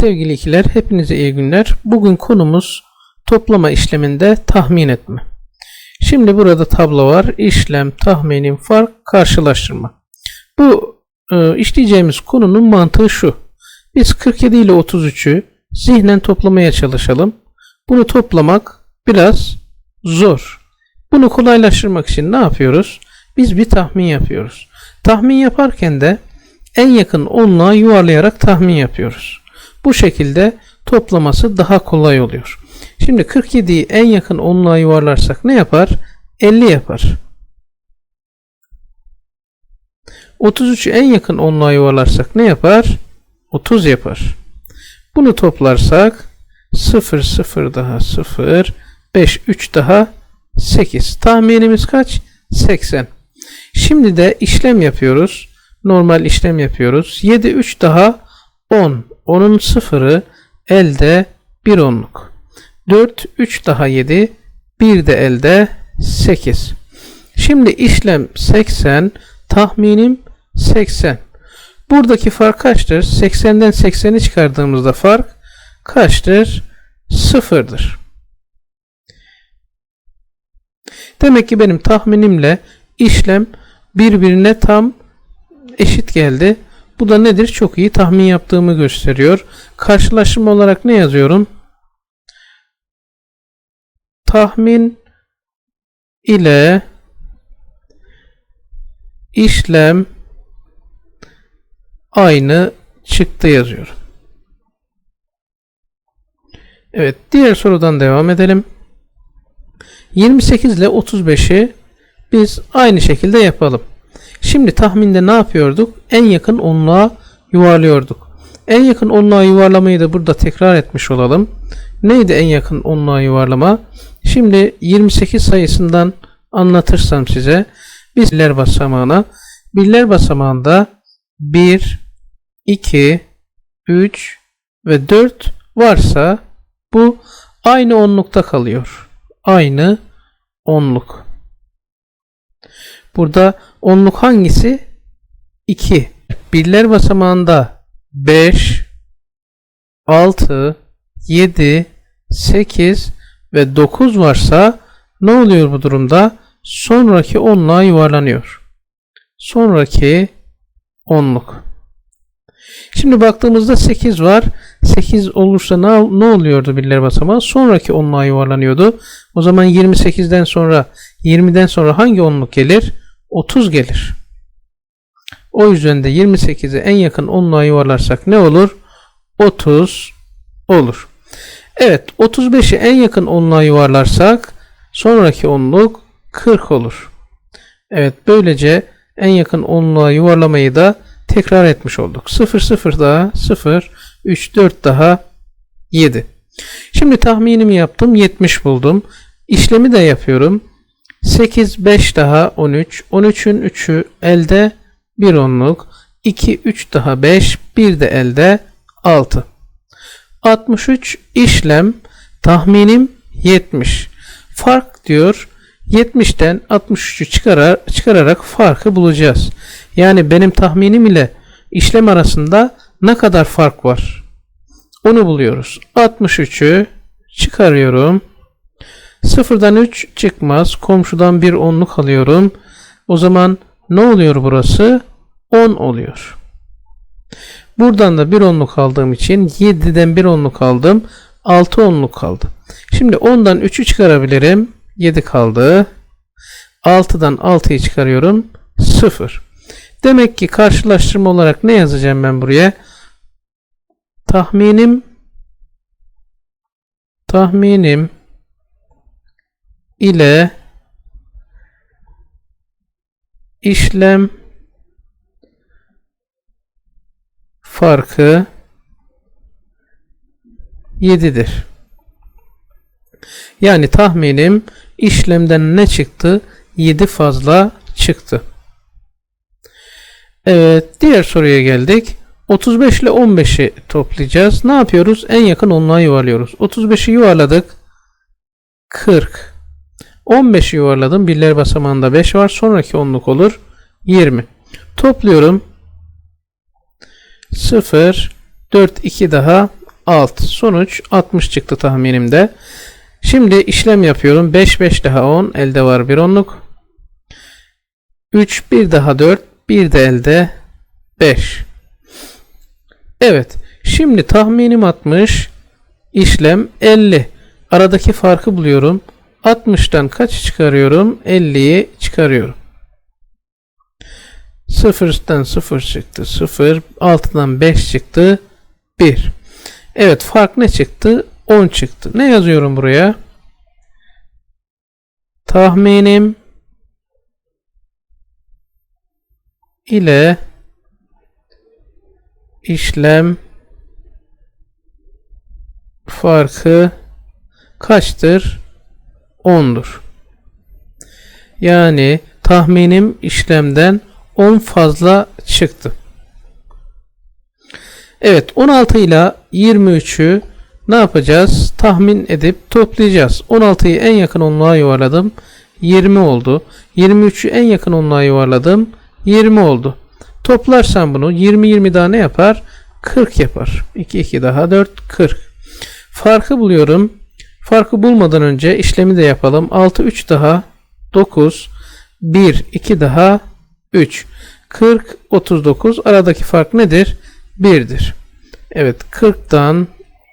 Sevgili ikiler, hepinize iyi günler. Bugün konumuz toplama işleminde tahmin etme. Şimdi burada tablo var. İşlem, tahminim, fark, karşılaştırma. Bu e, işleyeceğimiz konunun mantığı şu. Biz 47 ile 33'ü zihnen toplamaya çalışalım. Bunu toplamak biraz zor. Bunu kolaylaştırmak için ne yapıyoruz? Biz bir tahmin yapıyoruz. Tahmin yaparken de en yakın onluğa yuvarlayarak tahmin yapıyoruz. Bu şekilde toplaması daha kolay oluyor. Şimdi 47'yi en yakın onluğa yuvarlarsak ne yapar? 50 yapar. 33'ü en yakın onluğa yuvarlarsak ne yapar? 30 yapar. Bunu toplarsak 0 0 daha 0 5 3 daha 8. Tahminimiz kaç? 80. Şimdi de işlem yapıyoruz. Normal işlem yapıyoruz. 7 3 daha 10. 10'un sıfırı elde 1 onluk. 4 3 daha 7 1 de elde 8. Şimdi işlem 80 tahminim 80. Buradaki fark kaçtır? 80'den 80'i çıkardığımızda fark kaçtır? Sıfırdır. Demek ki benim tahminimle işlem birbirine tam eşit geldi. Bu da nedir? Çok iyi tahmin yaptığımı gösteriyor. Karşılaştırma olarak ne yazıyorum? Tahmin ile işlem aynı çıktı yazıyorum. Evet, diğer sorudan devam edelim. 28 ile 35'i biz aynı şekilde yapalım. Şimdi tahminde ne yapıyorduk? En yakın onluğa yuvarlıyorduk. En yakın onluğa yuvarlamayı da burada tekrar etmiş olalım. Neydi en yakın onluğa yuvarlama? Şimdi 28 sayısından anlatırsam size birler basamağına birler basamağında 1, 2, 3 ve 4 varsa bu aynı onlukta kalıyor. Aynı onluk. Burada onluk hangisi? 2. Birler basamağında 5, 6, 7, 8 ve 9 varsa ne oluyor bu durumda? Sonraki onluğa yuvarlanıyor. Sonraki onluk. Şimdi baktığımızda 8 var. 8 olursa ne, ne oluyordu birler basamağı? Sonraki onluğa yuvarlanıyordu. O zaman 28'den sonra 20'den sonra hangi onluk gelir? 30 gelir. O yüzden de 28'e en yakın onluğa yuvarlarsak ne olur? 30 olur. Evet 35'i en yakın onluğa yuvarlarsak sonraki onluk 40 olur. Evet böylece en yakın onluğa yuvarlamayı da tekrar etmiş olduk. 0 0 daha 0 3 4 daha 7. Şimdi tahminimi yaptım 70 buldum. İşlemi de yapıyorum. 8 5 daha 13. 13'ün 3'ü elde 1 onluk. 2 3 daha 5 1 de elde 6. 63 işlem tahminim 70. Fark diyor 70'ten 63'ü çıkarar, çıkararak farkı bulacağız. Yani benim tahminim ile işlem arasında ne kadar fark var? Onu buluyoruz. 63'ü çıkarıyorum. Sıfırdan 3 çıkmaz. Komşudan bir onluk alıyorum. O zaman ne oluyor burası? 10 oluyor. Buradan da bir onluk aldığım için 7'den bir onluk aldım. 6 onluk kaldı. Şimdi 10'dan 3'ü çıkarabilirim. 7 kaldı. 6'dan 6'yı çıkarıyorum. 0. Demek ki karşılaştırma olarak ne yazacağım ben buraya? Tahminim tahminim ile işlem farkı 7'dir. Yani tahminim işlemden ne çıktı? 7 fazla çıktı. Evet, diğer soruya geldik. 35 ile 15'i toplayacağız. Ne yapıyoruz? En yakın onluğa yuvarlıyoruz. 35'i yuvarladık. 40. 15'i yuvarladım. Birler basamağında 5 var. Sonraki onluk olur. 20. Topluyorum. 0, 4, 2 daha alt. Sonuç 60 çıktı tahminimde. Şimdi işlem yapıyorum. 5 5 daha 10. Elde var bir onluk. 3 bir daha 4. Bir de elde 5. Evet. Şimdi tahminim 60. işlem 50. Aradaki farkı buluyorum. 60'tan kaç çıkarıyorum? 50'yi çıkarıyorum. 0'dan 0 çıktı. 0. 6'dan 5 çıktı. 1. Evet fark ne çıktı? 10 çıktı. Ne yazıyorum buraya? Tahminim ile işlem farkı kaçtır? 10'dur. Yani tahminim işlemden 10 fazla çıktı. Evet 16 ile 23'ü ne yapacağız? Tahmin edip toplayacağız. 16'yı en yakın onluğa yuvarladım. 20 oldu. 23'ü en yakın onluğa yuvarladım. 20 oldu. Toplarsam bunu 20 20 daha ne yapar? 40 yapar. 2 2 daha 4 40. Farkı buluyorum. Farkı bulmadan önce işlemi de yapalım. 6 3 daha 9 1 2 daha 3 40 39 aradaki fark nedir? 1'dir. Evet 40'tan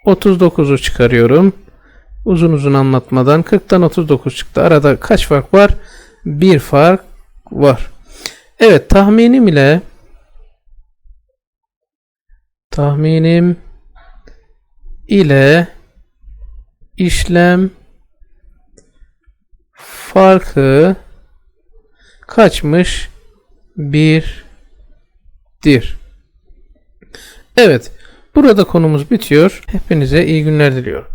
39'u çıkarıyorum. Uzun uzun anlatmadan 40'tan 39 çıktı. Arada kaç fark var? Bir fark var. Evet tahminim ile tahminim ile işlem farkı kaçmış? Birdir. Evet. Burada konumuz bitiyor. Hepinize iyi günler diliyorum.